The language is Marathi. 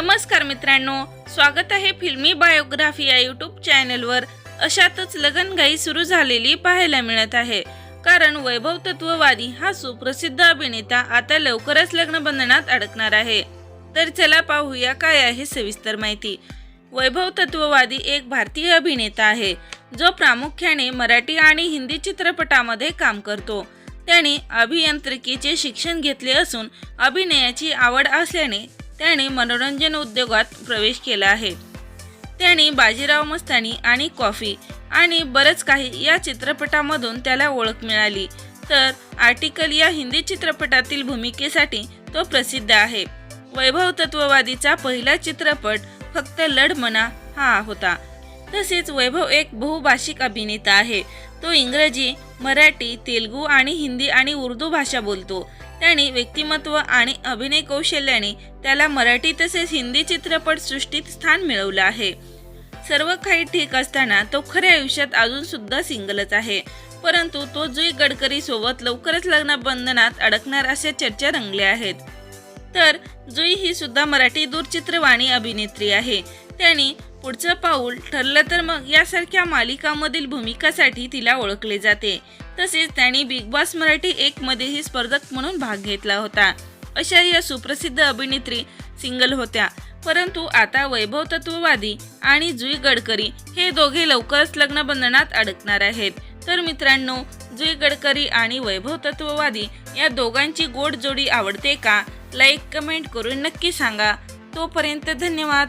नमस्कार मित्रांनो स्वागत आहे फिल्मी बायोग्राफी या यूट्यूब चॅनलवर. अशातच लगनगाई सुरू झालेली पाहायला मिळत आहे. कारण वैभव तत्ववादी हा सुप्रसिद्ध अभिनेता आता लवकरच लग्न बंधनात अडकणार आहे. तर चला पाहूया काय आहे सविस्तर माहिती. वैभव तत्ववादी एक भारतीय अभिनेता आहे जो प्रामुख्याने मराठी आणि हिंदी चित्रपटामध्ये काम करतो. त्याने अभियांत्रिकीचे शिक्षण घेतले असून अभिनयाची आवड असल्याने त्याने मनोरंजन उद्योगात प्रवेश केला आहे. त्याने बाजीराव मस्तानी आणि कॉफी आणि बरंच काही या चित्रपटामधून त्याला ओळख मिळाली. तर आर्टिकल या हिंदी चित्रपटातील भूमिकेसाठी तो प्रसिद्ध आहे. वैभव तत्ववादीचा पहिला चित्रपट फक्त लढ म्हणा हा होता. तसेच वैभव एक बहुभाषिक अभिनेता आहे. तो इंग्रजी मराठी तेलुगू आणि हिंदी आणि उर्दू भाषा बोलतो. त्याने व्यक्तिमत्व आणि अभिनय कौशल्याने त्याला मराठी तसेच हिंदी चित्रपट सृष्टीत स्थान मिळवलं आहे. सर्व काही ठीक असताना तो खऱ्या आयुष्यात अजून सुद्धा सिंगलच आहे. परंतु तो जुई गडकरी सोबत लवकरच लग्न बंधनात अडकणार अशा चर्चा रंगल्या आहेत. तर जुई ही सुद्धा मराठी दूरचित्रवाणी अभिनेत्री आहे. त्यांनी पुढचं पाऊल ठरलं तर मग यासारख्या मालिकांमधील भूमिकासाठी तिला ओळखले जाते. तसेच त्यांनी बिग बॉस मराठी एक मध्येही स्पर्धक म्हणून भाग घेतला होता. अशा या सुप्रसिद्ध अभिनेत्री सिंगल होत्या. परंतु आता वैभव तत्ववादी आणि जुई गडकरी हे दोघे लवकरच लग्न बंधनात अडकणार आहेत. तर मित्रांनो जुई गडकरी आणि वैभव तत्ववादी या दोघांची गोड जोडी आवडते का? लाईक कमेंट करून नक्की सांगा. तोपर्यंत धन्यवाद.